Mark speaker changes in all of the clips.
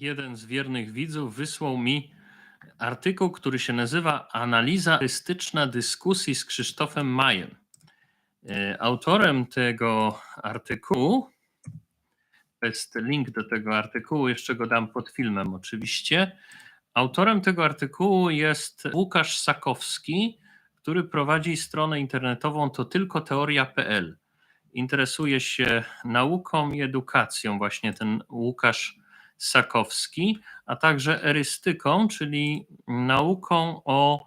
Speaker 1: jeden z wiernych widzów wysłał mi artykuł, który się nazywa Analiza artystyczna dyskusji z Krzysztofem Majem. E, Autorem tego artykułu, jest link do tego artykułu, jeszcze go dam pod filmem oczywiście. Autorem tego artykułu jest Łukasz Sakowski, który prowadzi stronę internetową to tylko teoria.pl. Interesuje się nauką i edukacją, właśnie ten Łukasz Sakowski, a także erystyką, czyli nauką o,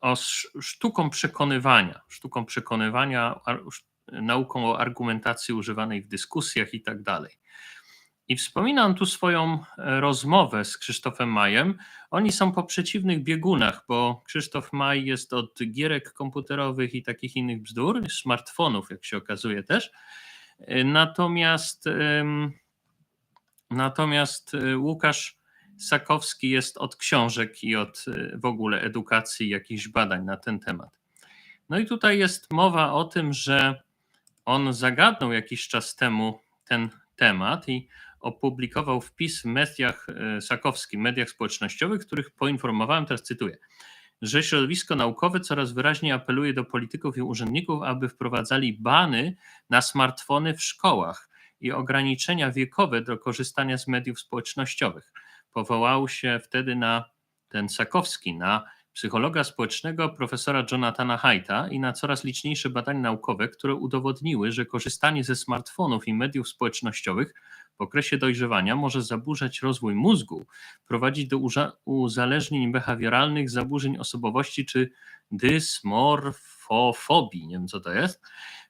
Speaker 1: o sz- sztuką przekonywania, sztuką przekonywania, nauką o argumentacji używanej w dyskusjach i tak dalej. I wspominam tu swoją e, rozmowę z Krzysztofem Majem. Oni są po przeciwnych biegunach, bo Krzysztof Maj jest od gierek komputerowych i takich innych bzdur, smartfonów, jak się okazuje też. E, Natomiast Natomiast y, Łukasz Sakowski jest od książek i od y, w ogóle edukacji, jakichś badań na ten temat. No i tutaj jest mowa o tym, że on zagadnął jakiś czas temu ten temat i opublikował wpis w mediach y, Sakowski, mediach społecznościowych, których poinformowałem, teraz cytuję, że środowisko naukowe coraz wyraźniej apeluje do polityków i urzędników, aby wprowadzali bany na smartfony w szkołach i ograniczenia wiekowe do korzystania z mediów społecznościowych. Powołał się wtedy na ten Sakowski, na psychologa społecznego profesora Jonathana Haidta i na coraz liczniejsze badania naukowe, które udowodniły, że korzystanie ze smartfonów i mediów społecznościowych w okresie dojrzewania może zaburzać rozwój mózgu, prowadzić do uzależnień behawioralnych, zaburzeń osobowości czy dysmorfofobii. Nie wiem, co to jest.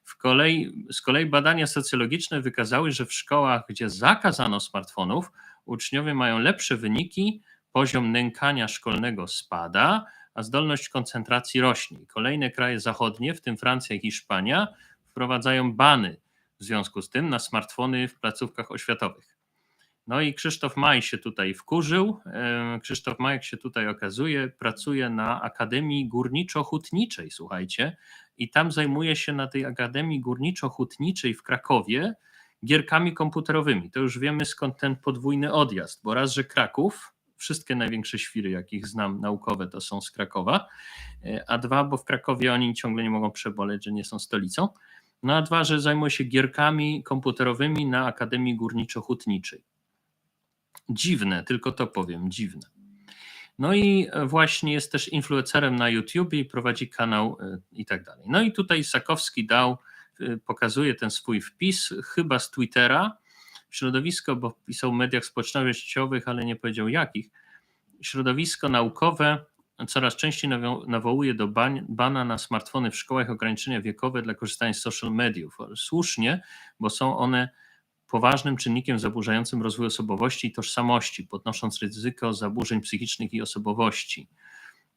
Speaker 1: W kolei, z kolei badania socjologiczne wykazały, że w szkołach, gdzie zakazano smartfonów, uczniowie mają lepsze wyniki, poziom nękania szkolnego spada, a zdolność koncentracji rośnie. Kolejne kraje zachodnie, w tym Francja i Hiszpania, wprowadzają bany w związku z tym na smartfony w placówkach oświatowych. No i Krzysztof Maj się tutaj wkurzył. E, Krzysztof Maj, jak się tutaj okazuje, pracuje na Akademii Górniczo-Hutniczej, słuchajcie, i tam zajmuje się na tej Akademii Górniczo-Hutniczej w Krakowie gierkami komputerowymi. To już wiemy skąd ten podwójny odjazd, bo raz, że Kraków, wszystkie największe świry, jakich znam naukowe, to są z Krakowa, e, a dwa, bo w Krakowie oni ciągle nie mogą przeboleć, że nie są stolicą, no a dwa, że zajmuje się gierkami komputerowymi na Akademii Górniczo-Hutniczej. Dziwne, tylko to powiem, dziwne. No i właśnie jest też influencerem na YouTube i prowadzi kanał y, i tak dalej. No i tutaj Sakowski dał, y, pokazuje ten swój wpis, chyba z Twittera. Środowisko, bo pisał w mediach społecznościowych, ale nie powiedział jakich. Środowisko naukowe coraz częściej nawo- nawołuje do bana na smartfony w szkołach, ograniczenia wiekowe dla korzystania z social mediów. Słusznie, bo są one poważnym czynnikiem zaburzającym rozwój osobowości i tożsamości, podnosząc ryzyko zaburzeń psychicznych i osobowości.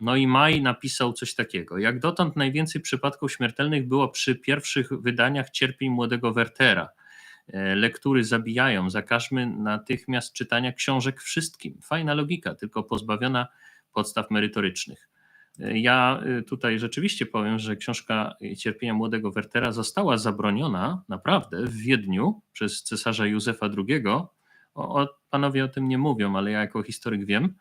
Speaker 1: No i Maj napisał coś takiego. Jak dotąd najwięcej przypadków śmiertelnych było przy pierwszych wydaniach cierpień młodego Wertera. E, Lektury zabijają, zakażmy natychmiast czytania książek wszystkim. Fajna logika, tylko pozbawiona podstaw merytorycznych. Ja y, tutaj rzeczywiście powiem, że książka Cierpienia młodego Wertera została zabroniona naprawdę w Wiedniu przez cesarza Józefa II. O, o, panowie o tym nie mówią, ale ja jako historyk wiem.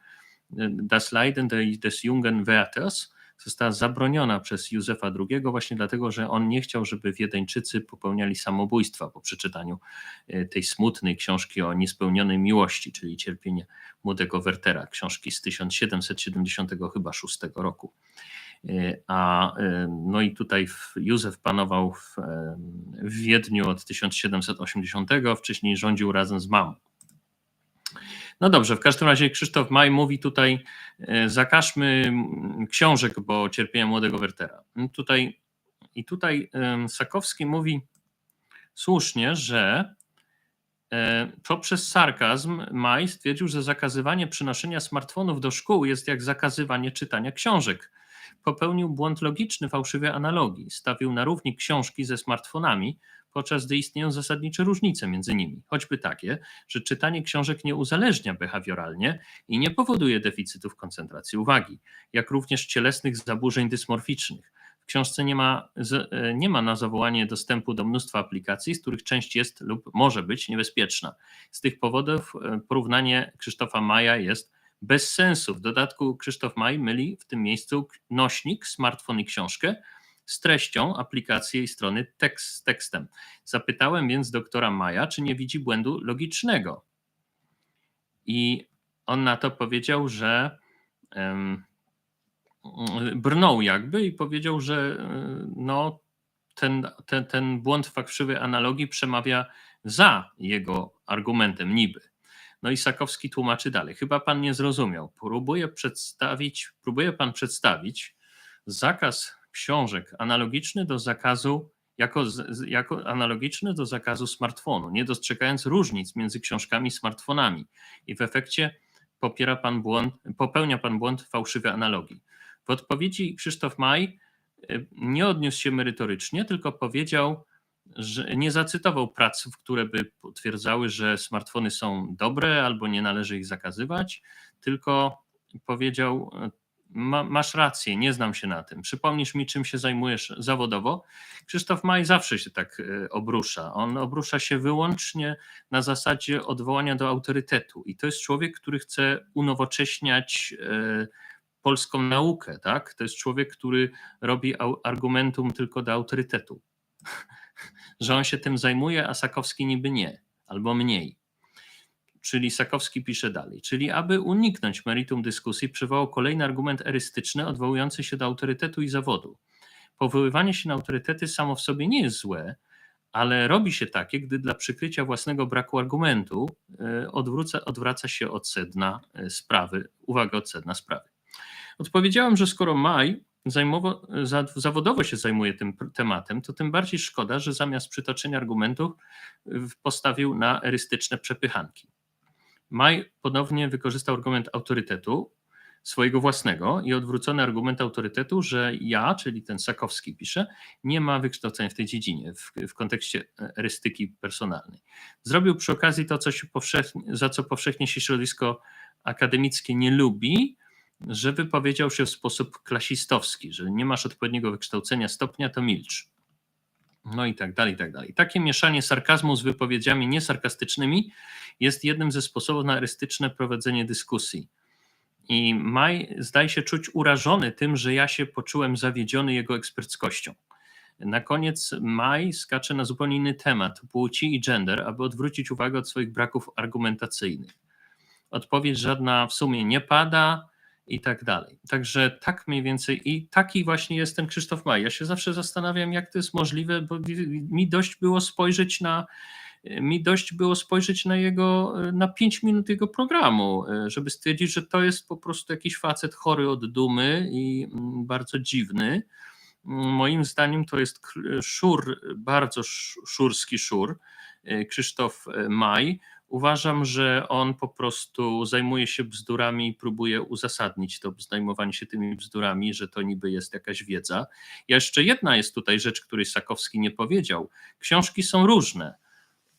Speaker 1: Das Leiden des jungen Werthers została zabroniona przez Józefa II właśnie dlatego, że on nie chciał, żeby Wiedeńczycy popełniali samobójstwa po przeczytaniu e, tej smutnej książki o niespełnionej miłości, czyli Cierpienie młodego Wertera, książki z 1770 chyba 6 roku. E, A e, no i tutaj Józef panował w, w Wiedniu od 1780, wcześniej rządził razem z mamą. No dobrze, w każdym razie Krzysztof Maj mówi tutaj, e, zakażmy książek, bo cierpienia młodego Wertera. No Tutaj, I tutaj Sakowski mówi słusznie, że e, poprzez sarkazm Maj stwierdził, że zakazywanie przynoszenia smartfonów do szkół jest jak zakazywanie czytania książek. Popełnił błąd logiczny fałszywej analogii. Stawił na równik książki ze smartfonami, podczas gdy istnieją zasadnicze różnice między nimi. Choćby takie, że czytanie książek nie uzależnia behawioralnie i nie powoduje deficytów koncentracji uwagi, jak również cielesnych zaburzeń dysmorficznych. W książce nie ma, e, nie ma na zawołanie dostępu do mnóstwa aplikacji, z których część jest lub może być niebezpieczna. Z tych powodów e, porównanie Krzysztofa Maja jest bez sensu. W dodatku Krzysztof Maj myli w tym miejscu nośnik, smartfon i książkę z treścią aplikacji i strony tekst, z tekstem. Zapytałem więc doktora Maja, czy nie widzi błędu logicznego. I on na to powiedział, że em, brnął jakby i powiedział, że e, no, ten, ten, ten błąd fałszywej analogii przemawia za jego argumentem niby. No i Sakowski tłumaczy dalej. Chyba pan nie zrozumiał. Próbuje przedstawić, próbuje pan przedstawić zakaz książek analogiczny do zakazu, jako, jako analogiczny do zakazu smartfonu, nie dostrzegając różnic między książkami i smartfonami. I w efekcie popiera pan błąd, popełnia pan błąd fałszywej analogii. W odpowiedzi Krzysztof Maj y, nie odniósł się merytorycznie, tylko powiedział, że nie zacytował prac, które by potwierdzały, że smartfony są dobre albo nie należy ich zakazywać, tylko powiedział: Ma, Masz rację, nie znam się na tym. Przypomnisz mi, czym się zajmujesz zawodowo? Krzysztof Maj zawsze się tak e, obrusza. On obrusza się wyłącznie na zasadzie odwołania do autorytetu. I to jest człowiek, który chce unowocześniać e, polską naukę. Tak? To jest człowiek, który robi argumentum tylko do autorytetu że on się tym zajmuje, a Sakowski niby nie, albo mniej. Czyli Sakowski pisze dalej. Czyli aby uniknąć meritum dyskusji, przywołał kolejny argument erystyczny odwołujący się do autorytetu i zawodu. Powoływanie się na autorytety samo w sobie nie jest złe, ale robi się takie, gdy dla przykrycia własnego braku argumentu e, odwróca, odwraca się od sedna e, sprawy, uwaga od sedna sprawy. Odpowiedziałem, że skoro Maj zajmowo, za, zawodowo się zajmuje tym tematem, to tym bardziej szkoda, że zamiast przytoczenia argumentów y, postawił na erystyczne przepychanki. Maj ponownie wykorzystał argument autorytetu swojego własnego i odwrócony argument autorytetu, że ja, czyli ten Sakowski pisze, nie ma wykształcenia w tej dziedzinie w, w kontekście erystyki personalnej. Zrobił przy okazji to, co za co powszechnie się środowisko akademickie nie lubi, że wypowiedział się w sposób klasistowski, że nie masz odpowiedniego wykształcenia stopnia, to milcz. No i tak dalej, i tak dalej. Takie mieszanie sarkazmu z wypowiedziami niesarkastycznymi jest jednym ze sposobów na erystyczne prowadzenie dyskusji. I Maj zdaje się czuć urażony tym, że ja się poczułem zawiedziony jego eksperckością. Na koniec Maj skacze na zupełnie inny temat płci i gender, aby odwrócić uwagę od swoich braków argumentacyjnych. Odpowiedź żadna w sumie nie pada i tak dalej. Także tak mniej więcej i taki właśnie jest ten Krzysztof Maj. Ja się zawsze zastanawiam, jak to jest możliwe, bo mi dość było spojrzeć na mi dość było spojrzeć na jego, na 5 minut jego programu, żeby stwierdzić, że to jest po prostu jakiś facet chory od dumy i mm, bardzo dziwny. Moim zdaniem to jest szur, bardzo sz- szurski szur, y, Krzysztof Maj. Uważam, że on po prostu zajmuje się bzdurami i próbuje uzasadnić to zajmowanie się tymi bzdurami, że to niby jest jakaś wiedza. Jeszcze jedna jest tutaj rzecz, której Sakowski nie powiedział. Książki są różne.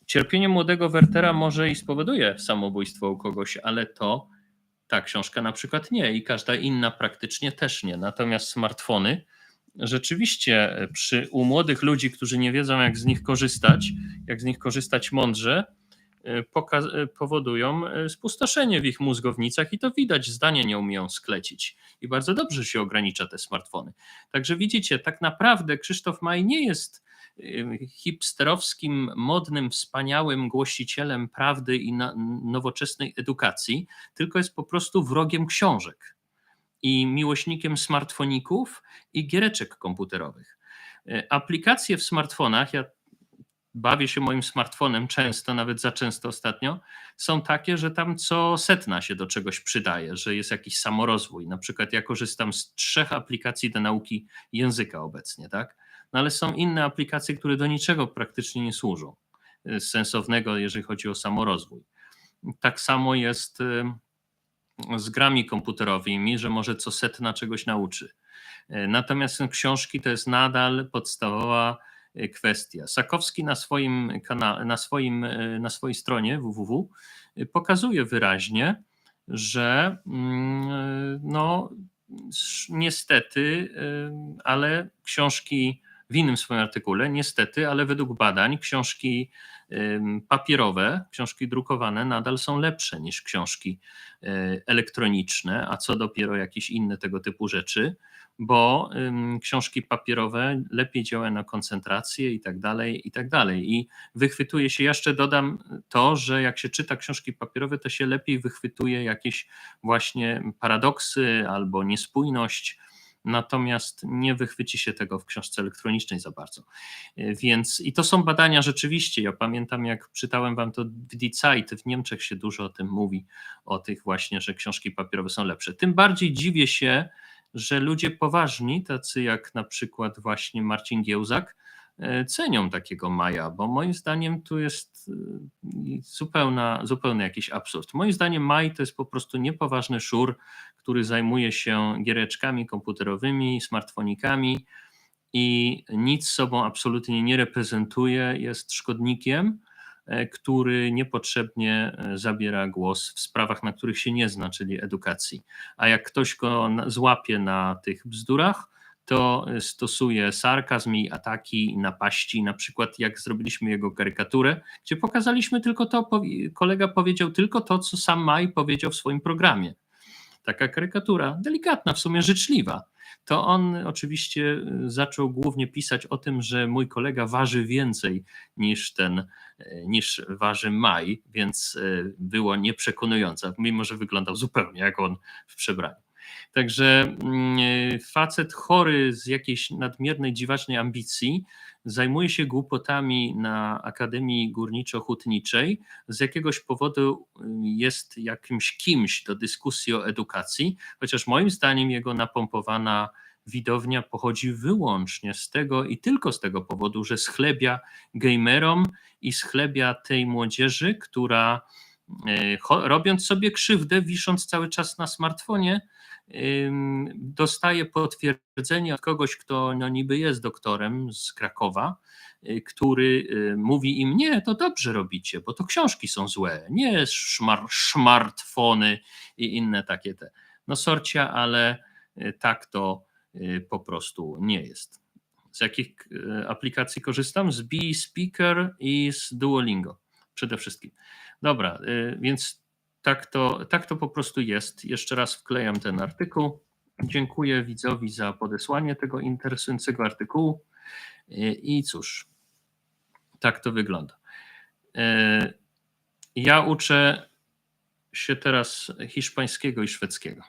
Speaker 1: Cierpienie młodego Wertera może i spowoduje samobójstwo u kogoś, ale to ta książka na przykład nie i każda inna praktycznie też nie. Natomiast smartfony rzeczywiście e, przy, u młodych ludzi, którzy nie wiedzą jak z nich korzystać, jak z nich korzystać mądrze, powodują e, spustoszenie w ich mózgownicach i to widać, zdania nie umieją sklecić i bardzo dobrze się ogranicza te smartfony. Także widzicie, tak naprawdę Krzysztof Maj nie jest hipsterowskim, modnym, wspaniałym głosicielem prawdy i nowoczesnej edukacji, tylko jest po prostu wrogiem książek i miłośnikiem smartfoników i giereczek komputerowych. Y, Aplikacje w smartfonach, ja bawię się moim smartfonem często, nawet za często ostatnio, są takie, że tam co setna się do czegoś przydaje, że jest jakiś samorozwój. Na przykład ja korzystam z trzech aplikacji do nauki języka obecnie, tak? No ale są inne aplikacje, które do niczego praktycznie nie służą y, sensownego, jeżeli chodzi o samorozwój. Tak samo jest y, z grami komputerowymi, że może co setna czegoś nauczy. Y, Natomiast książki to jest nadal podstawowa kwestia. Sakowski na swoim kanale, na, swoim, y, na swojej stronie www y, pokazuje wyraźnie, że mm, no, niestety, y, ale książki w innym swoim artykule, niestety, ale według badań książki papierowe, książki drukowane nadal są lepsze niż książki y, elektroniczne, a co dopiero jakieś inne tego typu rzeczy, bo książki papierowe lepiej działają na koncentrację i tak dalej, i tak dalej. I wychwytuje się, jeszcze dodam to, że jak się czyta książki papierowe, to się lepiej wychwytuje jakieś właśnie paradoksy albo niespójność, natomiast nie wychwyci się tego w książce elektronicznej za bardzo. E, Więc i to są badania rzeczywiście. Ja pamiętam, jak czytałem wam to w Die Zeit, w Niemczech się dużo o tym mówi, o tych właśnie, że książki papierowe są lepsze. Tym bardziej dziwię się, że ludzie poważni, tacy jak na przykład właśnie Marcin Giełzak, cenią takiego Maja, bo moim zdaniem tu jest e, zupełna, zupełny jakiś absurd. Moim zdaniem Maj to jest po prostu niepoważny szur, który zajmuje się giereczkami komputerowymi, smartfonikami i nic sobą absolutnie nie reprezentuje, jest szkodnikiem, e, który niepotrzebnie e, zabiera głos w sprawach, na których się nie zna, czyli edukacji. A jak ktoś go złapie na tych bzdurach, to stosuje sarkazm i ataki, napaści, na przykład jak zrobiliśmy jego karykaturę, gdzie pokazaliśmy tylko to, kolega powiedział tylko to, co sam Maj powiedział w swoim programie. Taka karykatura, delikatna, w sumie życzliwa. To on oczywiście y, zaczął głównie pisać o tym, że mój kolega waży więcej niż ten, y, niż waży Maj, więc y, było nieprzekonujące, mimo że wyglądał zupełnie jak on w przebraniu. Także mm, facet chory z jakiejś nadmiernej, dziwacznej ambicji zajmuje się głupotami na Akademii Górniczo-Hutniczej. Z jakiegoś powodu y, jest jakimś kimś do dyskusji o edukacji, chociaż moim zdaniem jego napompowana widownia pochodzi wyłącznie z tego i tylko z tego powodu, że schlebia gamerom i schlebia tej młodzieży, która robiąc sobie krzywdę, wisząc cały czas na smartfonie, ym, dostaje potwierdzenie od kogoś, kto no niby jest doktorem z Krakowa, y, który y, mówi im, nie, to dobrze robicie, bo to książki są złe, nie szmar, smartfony i inne takie te. No sorcia, ale tak to po prostu nie jest. Z jakich aplikacji korzystam? Z Bee Speaker i z Duolingo przede wszystkim. Dobra, y, więc tak to, tak to po prostu jest. Jeszcze raz wklejam ten artykuł. Dziękuję widzowi za podesłanie tego interesującego artykułu. Y, I cóż, tak to wygląda. Y, Ja uczę się teraz hiszpańskiego i szwedzkiego.